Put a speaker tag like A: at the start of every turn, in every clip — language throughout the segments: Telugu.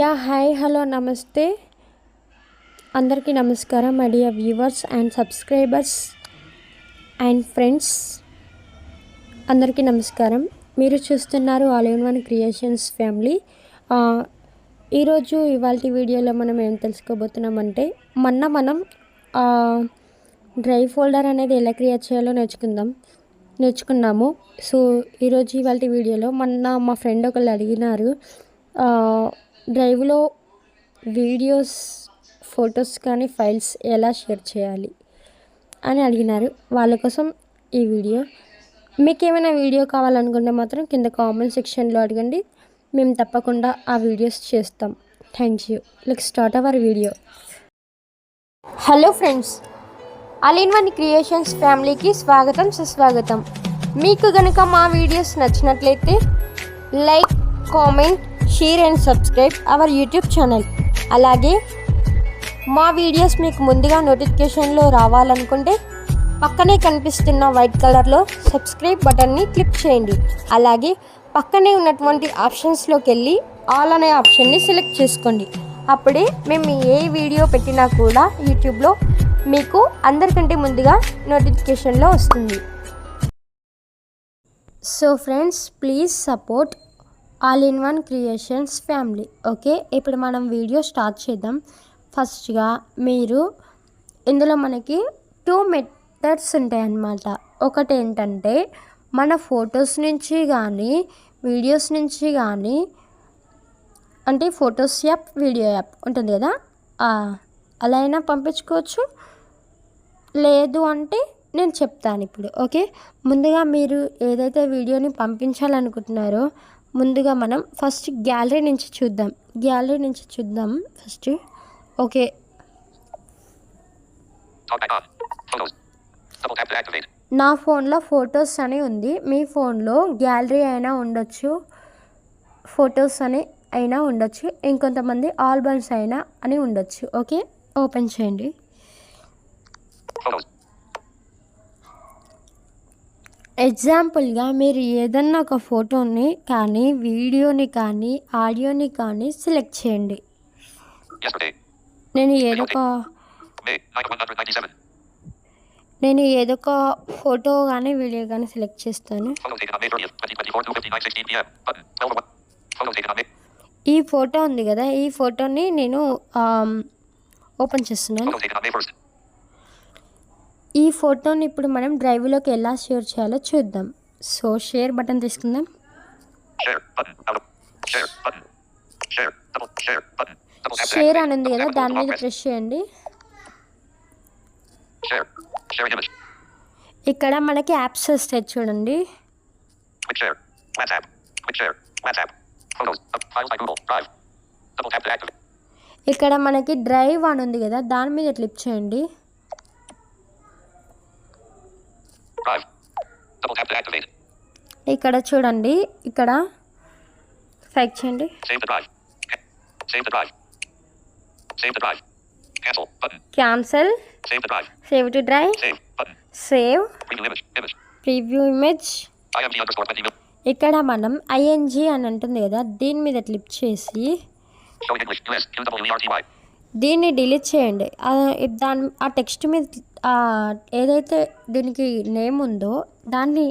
A: యా హాయ్ హలో నమస్తే. అందరికీ నమస్కారం my dear viewers and subscribers and friends. అందరికీ నమస్కారం. మీరు చూస్తున్నారు all in one creations family. ఈరోజు ఇవాళ వీడియోలో మనం ఏం తెలుసుకోబోతున్నామంటే మొన్న మనం డ్రై ఫోల్డర్ అనేది ఎలా క్రియేట్ చేయాలో నేర్చుకుందాం నేర్చుకున్నాము. సో ఈరోజు ఇవాళ వీడియోలో మొన్న మా ఫ్రెండ్ ఒకళ్ళు అడిగినారు డ్రైవ్లో వీడియోస్ ఫొటోస్ కానీ ఫైల్స్ ఎలా షేర్ చేయాలి అని అడిగినారు. వాళ్ళ కోసం ఈ వీడియో. మీకు ఏమైనా వీడియో కావాలనుకుంటే మాత్రం కింద కామెంట్ సెక్షన్లో అడగండి. మేము తప్పకుండా ఆ వీడియోస్ చేస్తాం. Thank you. లెక్ start our video. Hello friends all in one creations ఫ్యామిలీకి స్వాగతం సుస్వాగతం. మీకు గనుక మా వీడియోస్ నచ్చినట్లయితే like comment share and subscribe our YouTube channel అలాగే మా వీడియోస్ మీకు ముందుగా నోటిఫికేషన్లో రావాలనుకుంటే పక్కనే కనిపిస్తున్న వైట్ కలర్లో సబ్స్క్రైబ్ బటన్ని క్లిక్ చేయండి. అలాగే పక్కనే ఉన్నటువంటి ఆప్షన్స్లోకి వెళ్ళి ఆల్ అనే ఆప్షన్ని సెలెక్ట్ చేసుకోండి. అప్పుడే మేము ఏ వీడియో పెట్టినా కూడా యూట్యూబ్లో మీకు అందరికంటే ముందుగా నోటిఫికేషన్లో వస్తుంది. So friends please support all in one creations family. Okay ఇప్పుడు మనం వీడియో స్టార్ట్ చేద్దాం. ఫస్ట్గా మీరు ఇందులో మనకి టూ మెథడ్స్ ఉంటాయి అన్నమాట ఒకటి ఏంటంటే మన ఫొటోస్ నుంచి కానీ వీడియోస్ నుంచి కానీ అంటే ఫొటోస్ యాప్ వీడియో యాప్ ఉంటుంది కదా? అలా అయినా పంపించుకోవచ్చు. లేదు అంటే నేను చెప్తాను ఇప్పుడు. ఓకే ముందుగా మీరు ఏదైతే వీడియోని పంపించాలనుకుంటున్నారో ముందుగా మనం ఫస్ట్ గ్యాలరీ నుంచి చూద్దాం. గ్యాలరీ నుంచి చూద్దాం ఫస్ట్. ఓకే. నా ఫోన్లో ఫొటోస్ అని ఉంది. మీ ఫోన్లో గ్యాలరీ అయినా ఉండొచ్చు ఫొటోస్ అని అయినా ఉండొచ్చు ఇంకొంతమంది ఆల్బమ్స్ అయినా అని ఉండొచ్చు. ఓకే? ఓపెన్ చేయండి. ఎగ్జాంపుల్గా మీరు ఏదన్నా ఒక ఫోటోని కానీ వీడియోని కానీ ఆడియోని కానీ సెలెక్ట్ చేయండి. నేను ఏదో ఒక
B: May 9197.
A: నేను ఏదో ఒక ఫోటో కానీ వీడియో కానీ సెలెక్ట్ చేస్తాను
B: Photo taken on May 30th, 2024, 2:59:16 p.m. Button. 12 1. Photo taken on May.
A: ఈ ఫోటో ఉంది కదా ఈ ఫోటోని నేను ఓపెన్ చేస్తున్నాను ఈ ఫోటోని ఇప్పుడు మనం డ్రైవ్లోకి ఎలా షేర్ చేయాలో చూద్దాం. సో షేర్ బటన్ తీసుకుందాం. షేర్ అని ఉంది కదా దాని మీద ప్రెస్ చేయండి. ఇక్కడ మనకి యాప్స్ వస్తాయి చూడండి. ఇక్కడ మనకి డ్రైవ్ అని ఉంది కదా దాని మీద క్లిప్ చేయండి. ఇక్కడ చూడండి ఇక్కడ సెలెక్ట్ చేయండి.
B: Cancel save to drive save preview image
A: ఇక్కడ మనం ఐఎన్జి అని అంటుంది కదా దీని మీద క్లిప్ చేసి దీన్ని డిలీట్ చేయండి. దాని ఆ టెక్స్ట్ మీద ఏదైతే దీనికి నేమ్ ఉందో దాన్ని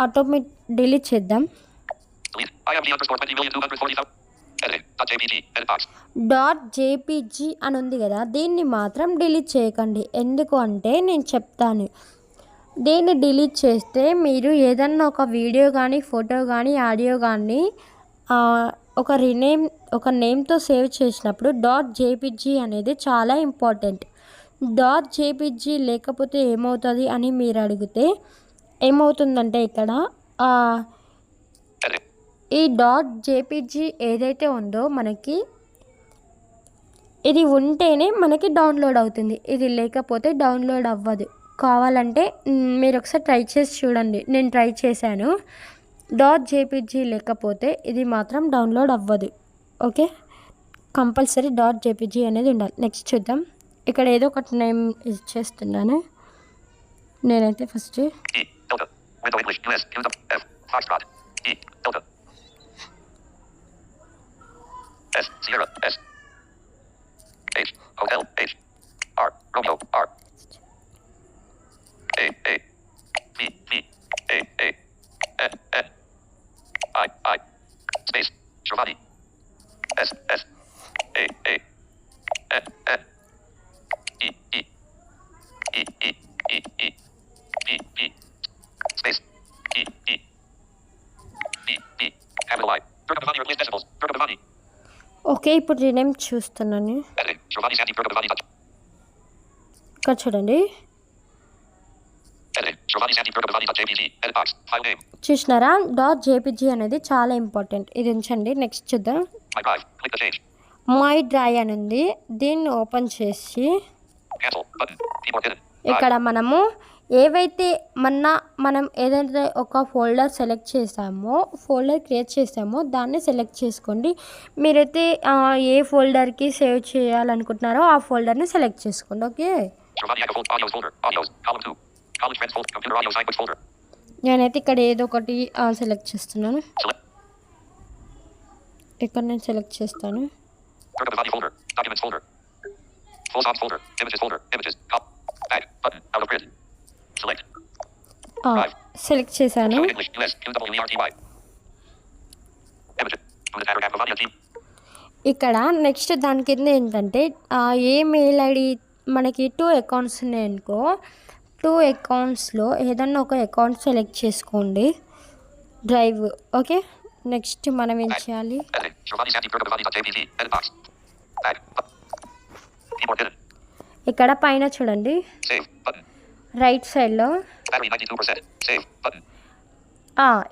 A: ఆటోమేట్ డిలీట్ చేద్దాం. డాట్ జేపీజీ అని ఉంది కదా దీన్ని మాత్రం డిలీట్ చేయకండి. ఎందుకు అంటే నేను చెప్తాను. దీన్ని డిలీట్ చేస్తే మీరు ఏదన్నా ఒక వీడియో కానీ ఫోటో కానీ ఆడియో కానీ ఒక రినేమ్ ఒక నేమ్తో సేవ్ చేసినప్పుడు డాట్ జేపీజీ అనేది చాలా ఇంపార్టెంట్. డాట్ జేపీజీ లేకపోతే ఏమవుతుంది అని మీరు అడిగితే ఏమవుతుందంటే ఇక్కడ. ఈ డాట్ జేపీజీ ఏదైతే ఉందో మనకి ఇది ఉంటేనే మనకి డౌన్లోడ్ అవుతుంది. ఇది లేకపోతే డౌన్లోడ్ అవ్వదు. కావాలంటే మీరు ఒకసారి ట్రై చేసి చూడండి. నేను ట్రై చేశాను. డాట్ జేపీజీ లేకపోతే ఇది మాత్రం డౌన్లోడ్ అవ్వదు. ఓకే? కంపల్సరీ డాట్ జేపీజీ అనేది ఉండాలి. నెక్స్ట్ చూద్దాం. ఇక్కడ ఏదో ఒకటి నేమ్ ఇచ్చేస్తున్నాను నేనైతే first
B: E. Delta. Window English. US. QW. F. Foxtrot. E. Delta. S. Sierra. S. H. Hotel. H. R. Romeo. R. A. A. V. V. A. A. N. N. I. I. Space. Giovanni. S. S.
A: okay ఇప్పుడు నేనేం చూస్తున్నాను. ఇక్కడ చూడండి. చూసినారా? డాట్ జేపీజీ అనేది చాలా ఇంపార్టెంట్. ఇది ఉంచండి నెక్స్ట్ చూద్దాం. మై డ్రాయ్ అని ఉంది. దీన్ని ఓపెన్ చేసి ఇక్కడ మనము ఏవైతే మన మనం ఏదైతే ఒక ఫోల్డర్ సెలెక్ట్ చేసామో ఫోల్డర్ క్రియేట్ చేసామో దాన్ని సెలెక్ట్ చేసుకోండి. మీరైతే ఏ ఫోల్డర్కి సేవ్ చేయాలనుకుంటున్నారో ఆ ఫోల్డర్ని సెలెక్ట్ చేసుకోండి ఓకే? నేనైతే ఇక్కడ ఏదో ఒకటి సెలెక్ట్ చేస్తున్నాను. ఇక్కడ నేను సెలెక్ట్ చేస్తాను.
B: Full songs folder. Images folder. Images. Cop. Back. Button. Out of print. Select.
A: Select చేశాను. ఇక్కడ నెక్స్ట్ దాని కింద ఏంటంటే ఏ మెయిల్ ఐడి మనకి టూ అకౌంట్స్ ఉన్నాయనుకో టూ అకౌంట్స్లో ఏదన్నా ఒక అకౌంట్ సెలెక్ట్ చేసుకోండి డ్రైవ్ ఓకే నెక్స్ట్ మనం ఏం చేయాలి ఇక్కడ పైన చూడండి. రైట్ సైడ్లో.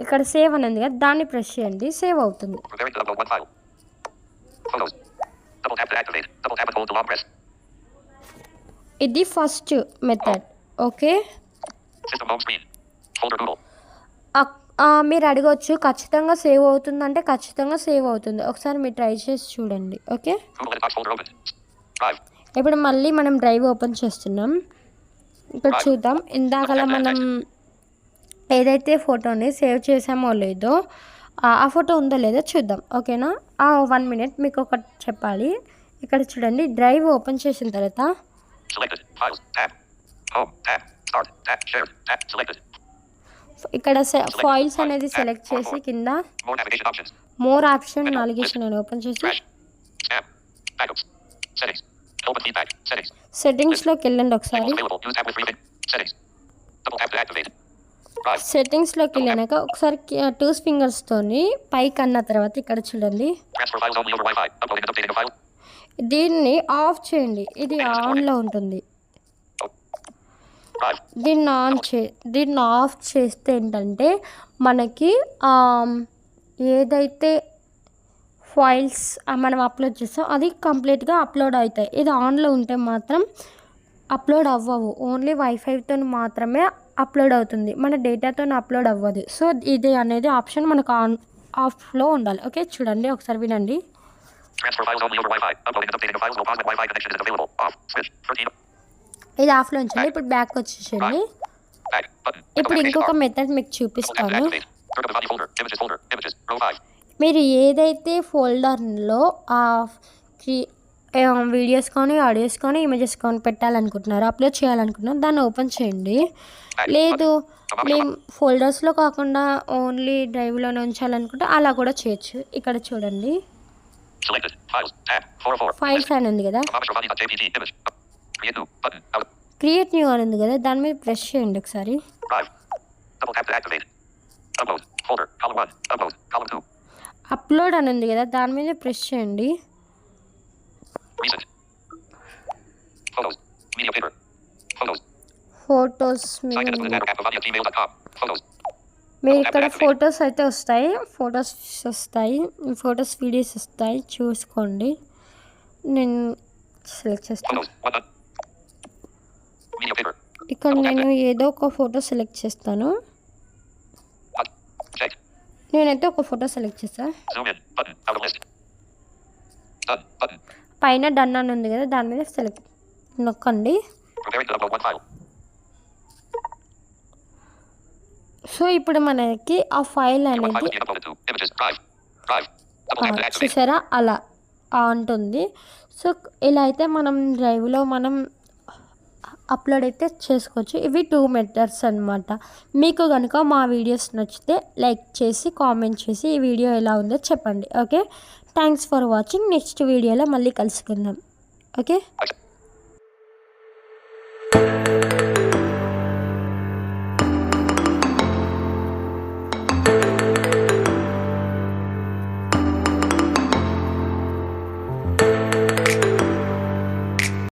A: ఇక్కడ సేవ్ అని ఉంది కదా దాన్ని ప్రెస్ చేయండి సేవ్ అవుతుంది. ఇది ఫస్ట్ మెథడ్ ఓకే మీరు అడగవచ్చు ఖచ్చితంగా సేవ్ అవుతుంది అంటే ఖచ్చితంగా సేవ్ అవుతుంది. ఒకసారి మీరు ట్రై చేసి చూడండి. ఓకే ఇప్పుడు మళ్ళీ మనం డ్రైవ్ ఓపెన్ చేస్తున్నాం. ఇక్కడ చూద్దాం. ఇందాకలా మనం ఏదైతే ఫోటోని సేవ్ చేసామో లేదో ఆ- ఆ ఫోటో ఉందో లేదో చూద్దాం. ఓకేనా? వన్ మినిట్ మీకు ఒకటి చెప్పాలి. ఇక్కడ చూడండి డ్రైవ్ ఓపెన్ చేసిన తర్వాత. ఇక్కడ ఫైల్స్ అనేది సెలెక్ట్ చేసి కింద. మోర్ ఆప్షన్ నావిగేషన్ అని ఓపెన్ చేసి
B: Open
A: లోకి వెళ్ళండి ఒకసారి. సెట్టింగ్స్లోకి వెళ్ళాక ఒకసారి టూ ఫింగర్స్ తోని పైకి అన్న తర్వాత ఇక్కడ చూడండి. దీన్ని ఆఫ్ చేయండి. ఇది ఆన్లో ఉంటుంది. దీన్ని ఆన్ చే దీన్ని ఆఫ్ చేస్తే ఏంటంటే మనకి ఏదైతే ఫైల్స్ మనం అప్లోడ్ చేస్తాం. అది కంప్లీట్గా అప్లోడ్ అవుతాయి. ఇది ఆన్లో ఉంటే మాత్రం అప్లోడ్ అవ్వవు. ఓన్లీ వైఫైతో మాత్రమే అప్లోడ్ అవుతుంది. మన డేటాతో అప్లోడ్ అవ్వదు. సో ఇది అనేది ఆప్షన్ మనకు ఆన్ ఆఫ్లో ఉండాలి. ఓకే చూడండి. ఒకసారి వినండి. ఇది ఆఫ్లో ఉంచండి. ఇప్పుడు బ్యాక్ వచ్చేసండి ఇప్పుడు ఇంకొక మెథడ్ మీకు చూపిస్తాను.
B: Activate. Bergamavani folder. Images folder. Images. Row 5.
A: మీరు ఏదైతే ఫోల్డర్లో ఆ క్రీ వీడియోస్ కానీ ఆడియోస్ కానీ ఇమేజెస్ కానీ పెట్టాలనుకుంటున్నారో అప్లోడ్ చేయాలనుకుంటున్నారో దాన్ని ఓపెన్ చేయండి లేదు మేము ఫోల్డర్స్లో కాకుండా ఓన్లీ డ్రైవ్లోనే ఉంచాలనుకుంటే అలా కూడా చేయొచ్చు ఇక్కడ చూడండి
B: Selected. Files. Tab. 404.
A: ఫైల్స్ అని ఉంది కదా. క్రియేట్ న్యూ అని ఉంది కదా దాని మీద ప్రెస్ చేయండి ఒకసారి అప్లోడ్ అని ఉంది కదా దాని మీద ప్రెస్ చేయండి. ఫోటోస్ మీరు ఇక్కడ ఫొటోస్ అయితే వస్తాయి ఫొటోస్ వస్తాయి ఫొటోస్ వీడియోస్ వస్తాయి చూసుకోండి. నేను సెలెక్ట్ చేస్తాను ఇక్కడ నేను ఏదో ఒక ఫోటో సెలెక్ట్ చేస్తాను. నేనైతే ఒక ఫోటో సెలెక్ట్ చేస్తాను పైన డన్ అని ఉంది కదా దాని మీద సెలెక్ట్ నొక్కండి. సో ఇప్పుడు మనకి ఆ ఫైల్ అనేది చూసారా? అలా ఉంటుంది సో ఇలా అయితే మనం డ్రైవ్లో మనం అప్లోడ్ అయితే చేసుకోవచ్చు. ఇవి టూ మెథడ్స్ అనమాట మీకు కనుక మా వీడియోస్ నచ్చితే లైక్ చేసి కామెంట్ చేసి ఈ వీడియో ఎలా ఉందో చెప్పండి. Okay? Thanks for watching. Next వీడియోలో మళ్ళీ కలుసుకుందాం. ఓకే?